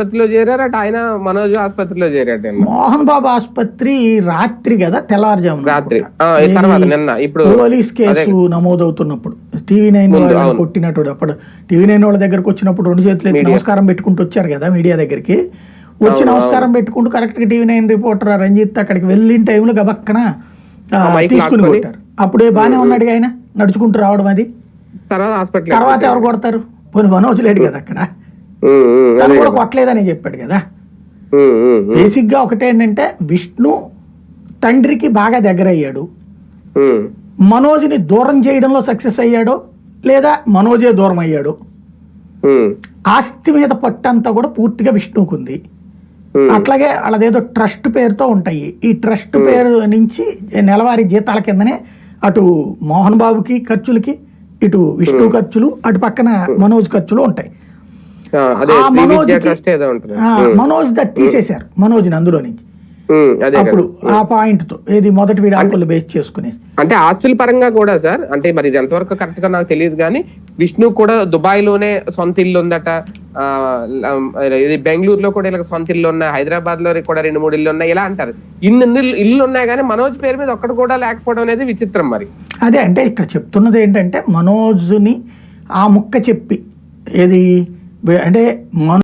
ఆసుపత్రిలో చేరారట ఆయన మనోజ్ ఆసుపత్రిలో చేరాట మోహన్ బాబు ఆసుపత్రి రాత్రి కదా తెల్లవారుజామున రాత్రి. తర్వాత నిన్న ఇప్పుడు పోలీస్ కేసు నమోదవుతున్నప్పుడు. TV nine. కొట్టినట్టు అప్పుడు టీవీ నైన్ వాళ్ళ దగ్గరకు వచ్చినప్పుడు రెండు చేతులు ఎత్తి నమస్కారం పెట్టుకుంటూ వచ్చారు కదా మీడియా దగ్గరికి. వచ్చి నమస్కారం పెట్టుకుంటూ కరెక్ట్గా టీవీ నైన్ రిపోర్టర్ రంజిత్ అక్కడికి వెళ్ళిన టైంలో గబక్కన తీసుకుని. కొట్టారు. అప్పుడే బానే ఉన్నాడు ఆయన నడుచుకుంటూ రావడం అది. తర్వాత హాస్పిటల్ తర్వాత ఎవరు కొడతారు? పోనీ మనోజ్ లేడు కదా అక్కడ. తను కూడా కొట్టలేదని చెప్పాడు కదా. బేసిక్గా ఒకటేంటంటే విష్ణు తండ్రికి బాగా దగ్గర అయ్యాడు మనోజ్ని దూరం చేయడంలో సక్సెస్ అయ్యాడో లేదా మనోజే దూరం అయ్యాడు. ఆస్తి మీద పట్టంతా కూడా పూర్తిగా విష్ణువుకు ఉంది అట్లాగే వాళ్ళదేదో ట్రస్ట్ పేరుతో ఉంటాయి. ఈ ట్రస్ట్ పేరు నుంచి నెలవారీ జీతాల కిందనే అటు మోహన్ బాబుకి ఖర్చులకి ఇటు విష్ణు ఖర్చులు అటు పక్కన మనోజ్ ఖర్చులు ఉంటాయి. మనోజ్ దా తీసేశారు మనోజ్ని అందులో నుంచి. అప్పుడు ఆ పాయింట్తో ఏది మొదటి విడాకులు బేస్ చేసుకునేసి. అంటే ఆస్తుల పరంగా కూడా సార్ అంటే మరి ఇది ఎంతవరకు కరెక్ట్గా నాకు తెలియదు కానీ విష్ణు కూడా దుబాయ్లోనే సొంత ఇల్లు ఉందట. ఇది బెంగళూరులో కూడా ఇలా సొంత ఇల్లు ఉన్నాయి హైదరాబాద్లో కూడా రెండు మూడు ఇల్లు ఉన్నాయి ఇలా అంటారు. ఇన్ని ఇల్లు ఇల్లు ఉన్నాయి కానీ మనోజ్ పేరు మీద ఒక్కటి కూడా లేకపోవడం అనేది విచిత్రం మరి. అదే అంటే ఇక్కడ చెప్తున్నది ఏంటంటే మనోజ్ని ఆ ముక్క చెప్పి ఏది అంటే మన